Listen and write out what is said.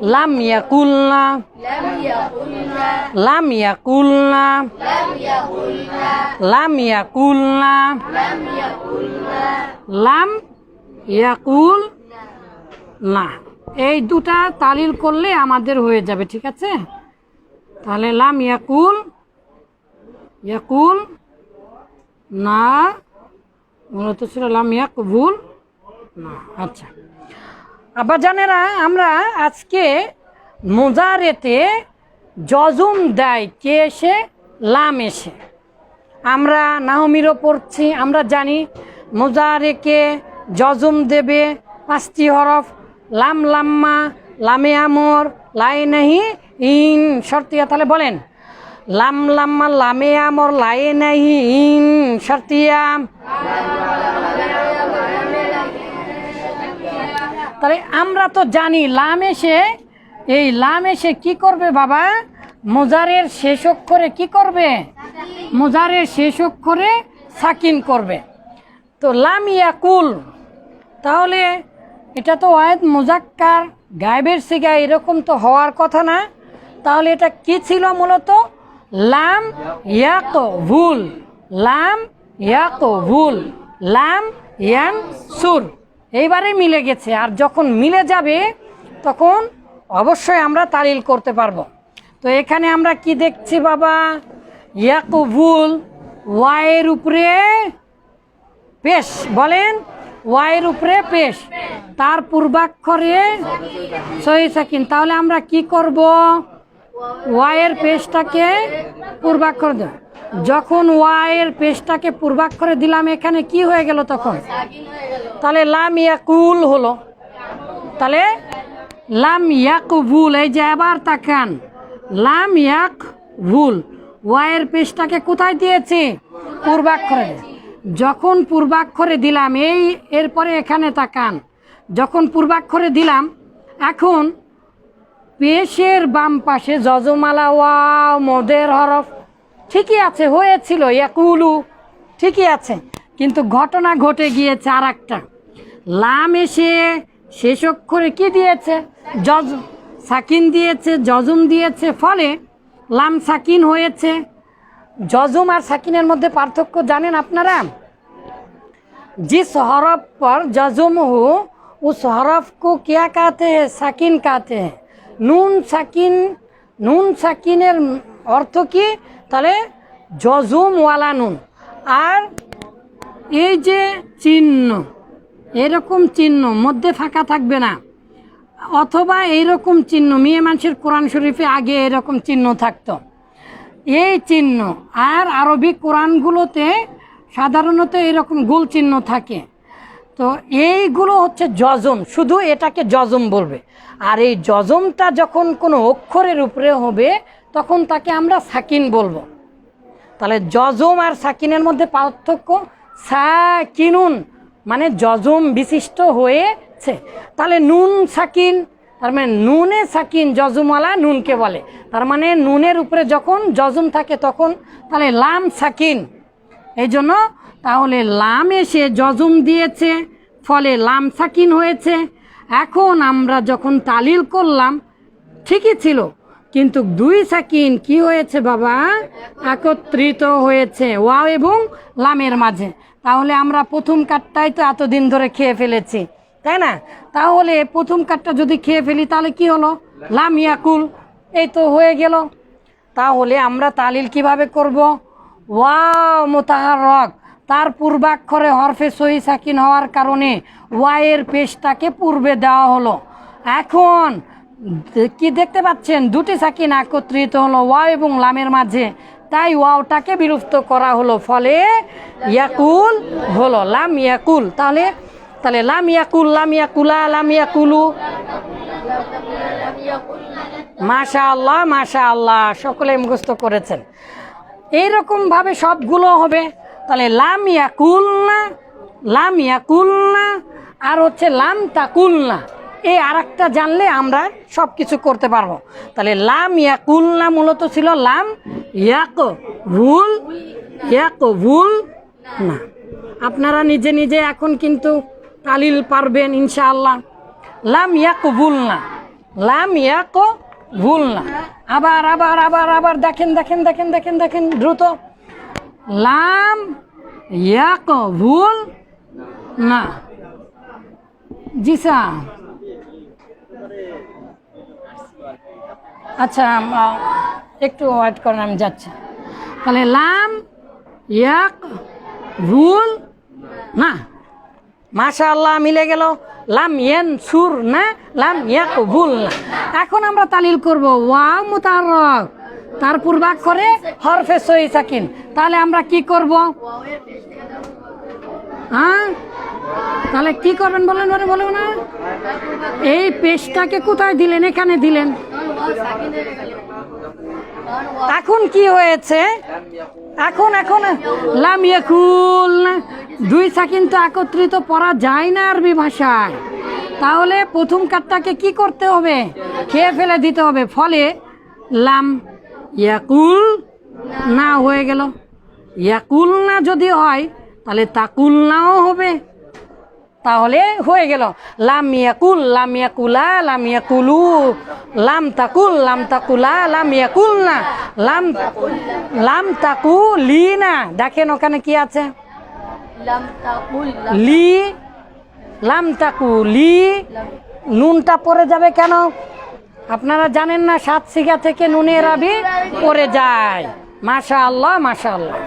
লাম ইয়াকুল লাম ইয়াকুলা লাম ইয়াকুলু লাম ইয়াকুল না এই দুটা তালিল করলে আমাদের হয়ে যাবে ঠিক আছে? তাহলে লাম ইয়াকুল ইয়াকুল না মূলত ছিল লাম ইয়াকবুল। না আচ্ছা। আবার জানেরা আমরা আজকে মোজারেতে জজুম দেয় কে এসে? লাম এসে। আমরা নাহমিরও পড়ছি, আমরা জানি মোজারেকে জজুম দেবে পাঁচটি হরফ, লাম লাম্মা, লামে আমর, লাই নাহি, ইন শর্তিয়া তাহলে বলেন। লাম লাম্মা, লামে আমর, লাই নাহি, ইন শর্তিয়া তাহলে আমরা তো জানি লাম এসে, এই লাম এসে কি করবে বাবা? মোজারের শেষ অক্ষরে কি করবে? মোজারের শেষ অক্ষরে সাকিন করবে। তো লাম ইয়াকুল, তাহলে এটা তো ওয়াহেদ মুজাক্কার, গায়েবের সিগা এরকম তো হওয়ার কথা না। তাহলে এটা কি ছিল মূলত? লাম ইয়াক ভুল লাম ইয়াক ভুল লাম ইয়ান সুর এইবারে মিলে গেছে। আর যখন মিলে যাবে, তখন অবশ্যই আমরা তালিল করতে পারব। তো এখানে আমরা কি দেখছি বাবা? ইয়াকুবুল ওয়াইয়ের উপরে পেশ, বলেন? ওয়াইয়ের উপরে পেশ। তার পূর্বাক্ষরে সহি সাকিন। তাহলে আমরা কি করব? ওয়াইয়ের পেশটাকে পূর্বাক্ষর দেব। যখন ওয়াইয়ের পেশটাকে পূর্বাক্ষরে দিলাম, এখানে কি হয়ে গেল তখন? তাহলে লাম ইয়াকুল হলো। তাহলে লাম ইয়াকবুল, এই যে আবার তাকান। লাম ইয়াক ভুল ওয়াইয়ের পেশটাকে কোথায় দিয়েছি? পূর্বাক্ষরে। যখন পূর্বাক্ষরে দিলাম, এই এরপরে এখানে তাকান। যখন পূর্বাক্ষরে দিলাম, এখন পেশের বাম পাশে যজমালা, ওয়াও, মদের হরফ, ঠিকই আছে, হয়েছিল, ইয়াকুলু, ঠিকই আছে, কিন্তু ঘটনা ঘটে গিয়েছে আর একটা লাম এসে শেষ অক্ষরে কি দিয়েছে জজ সাকিন দিয়েছে জজুম দিয়েছে ফলে লাম সাকিন হয়েছে जजुम और सकीन मध्य पार्थक्य जानें अपनारा जिस हरफ पर जजुम हो उस हरफ को क्या कहते हैं साकिन कहते हैं নুন সাকিন নুন সাকিনের অর্থ কি তাহলে জজুম ওয়ালা নুন আর এই যে চিহ্ন এরকম চিহ্ন, মধ্যে ফাঁকা থাকবে না। অথবা এইরকম চিহ্ন, মেয়ে মানুষের কোরআন শরীফে আগে এরকম চিহ্ন থাকতো। এই চিহ্ন আর আরবি কোরআনগুলোতে সাধারণত এরকম গোল চিহ্ন থাকে। তো এইগুলো হচ্ছে যজম, শুধু এটাকে যজম বলবে। আর এই যজমটা যখন কোনো অক্ষরের উপরে হবে, তখন তাকে আমরা সাকিন বলব। তাহলে যজম আর সাকিনের মধ্যে পার্থক্য সাকিনুন। মানে জজম বিশিষ্ট হয়েছে। তাহলে নুন সাকিন, তার মানে নুনে সাকিন জজমওয়ালা নুনকে বলে। তার মানে নুনের উপরে যখন জজম থাকে তখন, তাহলে লাম সাকিন। এই জন্য তাহলে লাম এসে জজম দিয়েছে, ফলে লাম সাকিন হয়েছে। এখন আমরা যখন তালিল করলাম, ঠিকই ছিল। কিন্তু দুই সাকিন কি হয়েছে বাবা? একত্রিত হয়েছে। ওয়াও এবং লামের মাঝে। তাহলে আমরা প্রথম কাঠটাই তো এতদিন ধরে খেয়ে ফেলেছি, তাই না? তাহলে প্রথম কাঠটা যদি খেয়ে ফেলি, তাহলে কি হলো? লাম ইয়াকুল, এই তো হয়ে গেল। তাহলে আমরা তালিল কীভাবে করব? ওয়াও, মোতাহারক। তার পূর্বাক্ষরে হরফে সহি সাকিন হওয়ার কারণে ওয়াইয়ের পেশটাকে পূর্বে দেওয়া হলো। এখন কি দেখতে পাচ্ছেন? দুটি সাকিন একত্রিত হলো ওয়াও এবং লামের মাঝে। তাই ওয়াওটাকে বিলুপ্ত করা হলো, ফলে ইয়াকুল হলো, লাম ইয়াকুল। তাহলে তাহলে লাম ইয়াকুল, লাম ইয়াকুলা, লাম ইয়াকুলু। মাশা আল্লাহ মাশা আল্লাহ সকলে মুখস্থ করেছেন। এইরকম ভাবে সবগুলো হবে। তাহলে লাম ইয়াকুলনা লাম ইয়াকুলনা, আর হচ্ছে লাম তাকুলনা। এই আর একটা জানলে আমরা সব কিছু করতে পারব। তাহলে লাম ইয়াকুল না মূলত ছিল লাম ইয়াক ভুল ইয়াক ভুল না। আপনারা নিজে নিজে এখন কিন্তু তালিল পারবেন ইনশাআল্লাহ। লাম ইয়াক ভুল না, লাম ইয়াক ভুল না। আবার আবার আবার আবার দেখেন দেখেন দেখেন দেখেন দেখেন দ্রুত। লাম ইয়াক ভুল না। জি স্যার। আচ্ছা একটু ওয়েট করেন, আমি যাচ্ছি। তাহলে লাম, ইয়াক ভুল না। মাশা আল্লাহ মিলে গেল। লাম ইয়েন সুর, না। লাম ইয়াক ভুল, না। এখন আমরা তালিল করব, ওয়াও মুতারক তার করে হরফে সই সাকিন। তাহলে আমরা কি করব? হ্যাঁ? তাহলে কি করবেন বলেন বলে বলব না। এই পেশটাকে কোথায় দিলেন? এখানে দিলেন। এখন কি হয়েছে? এখন এখন, লাম ইয়াকুল। না দুই সাকিন তো একত্রিত পড়া যায় না আরবি ভাষায়। তাহলে প্রথম কাঠটাকে কি করতে হবে? খেয়ে ফেলে দিতে হবে। ফলে লাম ইয়াকুল না হয়ে গেল। ইয়াকুল না যদি হয়, তাহলে তাকুল নাও হবে। তাহলে হয়ে গেল। লাম ইয়াকুল লাম ইয়াকুলা লাম তাকুল লাম তাকুলা লাম ইয়াকুল না লাম লাম তাকু লি না দেখেন ওখানে কি আছে? লি লাম তাকু লি নুনটা পড়ে যাবে কেন? আপনারা জানেন না সাত সিগা থেকে নুনের আবি পড়ে যায়। মাশা আল্লাহ মাশা আল্লাহ